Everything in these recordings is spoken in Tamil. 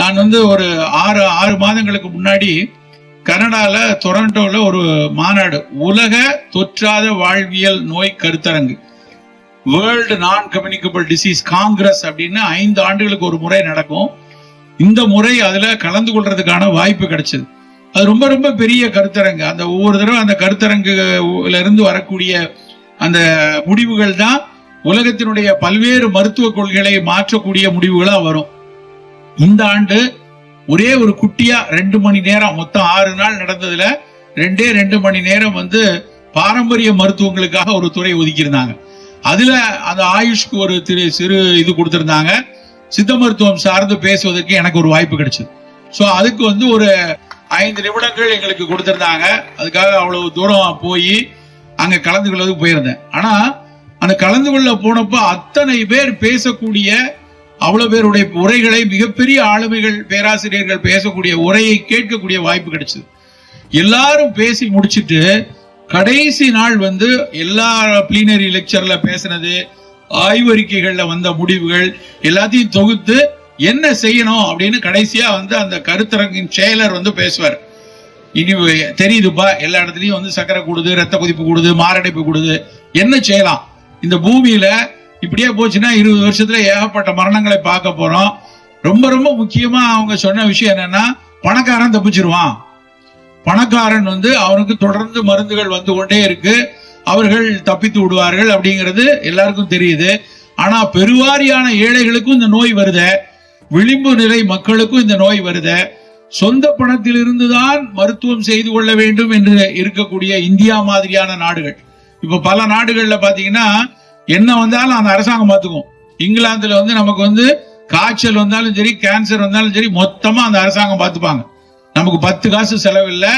நான் வந்து ஒரு ஆறு ஆறு மாதங்களுக்கு முன்னாடி கனடாவில் டொரண்டோல ஒரு மாநாடு உலக தொற்றாத வாழ்வியல் நோய் கருத்தரங்கு வேர்ல்டு நான் கம்யூனிகபிள் டிசீஸ் காங்கிரஸ் அப்படின்னு ஐந்து ஆண்டுகளுக்கு ஒரு முறை நடக்கும். இந்த முறை அதில் கலந்து கொள்றதுக்கான வாய்ப்பு கிடைச்சது. அது ரொம்ப ரொம்ப பெரிய கருத்தரங்கு. அந்த ஒவ்வொரு தடவை அந்த கருத்தரங்குல இருந்து வரக்கூடிய அந்த முடிவுகள் தான் உலகத்தினுடைய பல்வேறு மருத்துவ கொள்கைகளை மாற்றக்கூடிய முடிவுகளாக வரும். இந்த ஆண்டு ஒரே ஒரு குட்டியா ரெண்டு மணி நேரம் மொத்தம் ஆறு நாள் நடந்ததுல ரெண்டே ரெண்டு மணி நேரம் வந்து பாரம்பரிய மருத்துவங்களுக்காக ஒரு துறை ஒதுக்கியிருந்தாங்க. அதுல அந்த ஆயுஷ்க்கு ஒரு திரு சிறு இது கொடுத்திருந்தாங்க. சித்த மருத்துவம் சார்ந்து பேசுவதற்கு எனக்கு ஒரு வாய்ப்பு கிடைச்சது. ஸோ அதுக்கு வந்து ஒரு ஐந்து நிமிடங்கள் எங்களுக்கு கொடுத்திருந்தாங்க. அதுக்காக அவ்வளவு தூரம் போய் அங்க கலந்து கொள்வதுக்கு போயிருந்தேன். ஆனா அந்த கலந்து கொள்ள போனப்ப அத்தனை பேர் பேசக்கூடிய அவ்வளவு பேருடைய உரைகளை மிகப்பெரிய ஆளுமைகள் பேராசிரியர்கள் பேசக்கூடிய உரையை கேட்கக்கூடிய வாய்ப்பு கிடைச்சது. எல்லாரும் பேசி முடிச்சுட்டு கடைசி நாள் வந்து எல்லா பிளீனரி லெக்சர்ல பேசினது ஆய்வறிக்கைகள்ல வந்த முடிவுகள் எல்லாத்தையும் தொகுத்து என்ன செய்யணும் அப்படின்னு கடைசியா வந்து அந்த கருத்தரங்கின் செயலர் வந்து பேசுவார். இனி தெரியுதுப்பா எல்லா இடத்துலயும் வந்து சக்கரை கூடுது ரத்த கொதிப்பு கூடுது மாரடைப்பு கூடுது என்ன செய்யலாம்? இந்த பூமியில இப்படியே போச்சுன்னா இருபது வருஷத்துல ஏகப்பட்ட மரணங்களை பார்க்க போறோம். ரொம்ப ரொம்ப முக்கியமா அவங்க சொன்ன விஷயம் என்னன்னா பணக்காரன் தப்பிச்சிருவான். பணக்காரன் வந்து அவனுக்கு தொடர்ந்து மருந்துகள் வந்து கொண்டே இருக்கு. அவர்கள் தப்பித்து விடுவார்கள் அப்படிங்கிறது எல்லாருக்கும் தெரியுது. ஆனா பெருவாரியான ஏழைகளுக்கும் இந்த நோய் வருத. விளிம்பு நிலை மக்களுக்கும் இந்த நோய் வருத. சொந்த பணத்தில் இருந்துதான் மருத்துவம் செய்து கொள்ள வேண்டும் என்று இருக்கக்கூடிய இந்தியா மாதிரியான நாடுகள். இப்ப பல நாடுகள்ல பாத்தீங்கன்னா என்ன வந்தாலும் அந்த அரசாங்கம் பார்த்துக்கும். இங்கிலாந்துல வந்து நமக்கு வந்து காய்ச்சல் வந்தாலும் சரி கேன்சர் வந்தாலும் சரி மொத்தமா அந்த அரசாங்கம் பார்த்துப்பாங்க. நமக்கு பத்து காசு செலவில்லை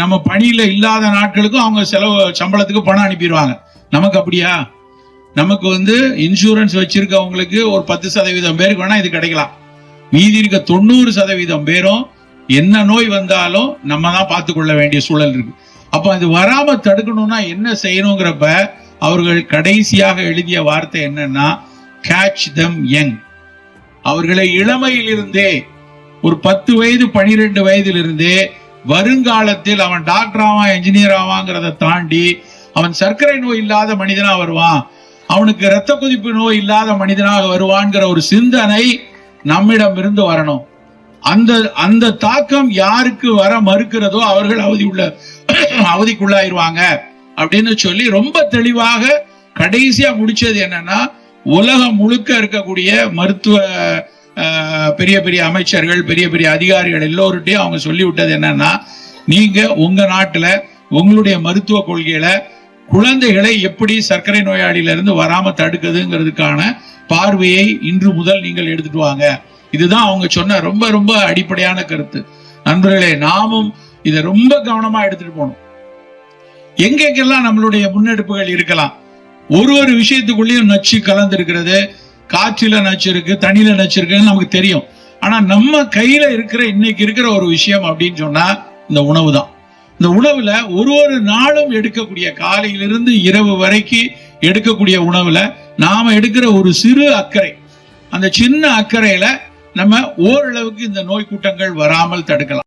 நம்ம பணியில இல்லாத நாட்களுக்கும் அவங்க செலவு சம்பளத்துக்கு பணம் அனுப்பிடுவாங்க. நமக்கு அப்படியா? நமக்கு வந்து இன்சூரன்ஸ் வச்சிருக்கவங்களுக்கு ஒரு பத்து சதவீதம் பேருக்கு வேணா இது கிடைக்கலாம். மீதி இருக்க தொண்ணூறு சதவீதம் பேரும் என்ன நோய் வந்தாலும் நம்ம தான் பார்த்து கொள்ள வேண்டிய சூழல் இருக்கு. அப்ப அது வராம தடுக்கணும்னா என்ன செய்யணுங்கிறப்ப அவர்கள் கடைசியாக எழுதிய வார்த்தை என்னன்னா கேட்ச் தம் யங் அவர்களை இளமையிலிருந்தே ஒரு பத்து வயது பனிரெண்டு வயதிலிருந்தே வருங்காலத்தில் அவன் டாக்டர் ஆவான் என்ஜினியர் ஆவாங்கிறத தாண்டி அவன் சர்க்கரை நோய் இல்லாத மனிதனா வருவான் அவனுக்கு இரத்த கொதிப்பு நோய் இல்லாத மனிதனாக வருவான்கிற ஒரு சிந்தனை நம்மிடம் இருந்து வரணும். அந்த அந்த தாக்கம் யாருக்கு வர மறுக்கிறதோ அவர்கள் அவதி உள்ள அவதிக்குள்ளாயிருவாங்க. அப்படின்னு சொல்லி ரொம்ப தெளிவாக கடைசியா முடிச்சது என்னன்னா உலகம் முழுக்க இருக்கக்கூடிய மருத்துவ பெரிய பெரிய அமைச்சர்கள் பெரிய பெரிய அதிகாரிகள் எல்லோருட்டையும் அவங்க சொல்லிவிட்டது என்னன்னா நீங்க உங்க நாட்டுல உங்களுடைய மருத்துவ கொள்கையில குழந்தைகளை எப்படி சர்க்கரை நோயாளியிலிருந்து வராம தடுக்குதுங்கிறதுக்கான பார்வையை இன்று முதல் நீங்கள் எடுத்துட்டு வாங்க. இதுதான் அவங்க சொன்ன ரொம்ப ரொம்ப அடிப்படையான கருத்து. நண்பர்களே நாமும் இதை ரொம்ப கவனமா எடுத்துட்டு போகணும். எங்கெங்கெல்லாம் நம்மளுடைய முன்னெடுப்புகள் இருக்கலாம் ஒரு ஒரு விஷயத்துக்குள்ளேயும் நச்சு கலந்துருக்கிறது. காற்றில நச்சு இருக்கு தண்ணியில நச்சு இருக்குன்னு நமக்கு தெரியும். ஆனா நம்ம கையில இருக்கிற இன்னைக்கு இருக்கிற ஒரு விஷயம் அப்படின்னு சொன்னா இந்த உணவு தான். இந்த உணவுல ஒரு ஒரு நாளும் எடுக்கக்கூடிய காலையிலிருந்து இரவு வரைக்கும் எடுக்கக்கூடிய உணவுல நாம எடுக்கிற ஒரு சிறு அக்கறை. அந்த சின்ன அக்கறையில நம்ம ஓரளவுக்கு இந்த நோய் கூட்டங்கள் வராமல் தடுக்கலாம்.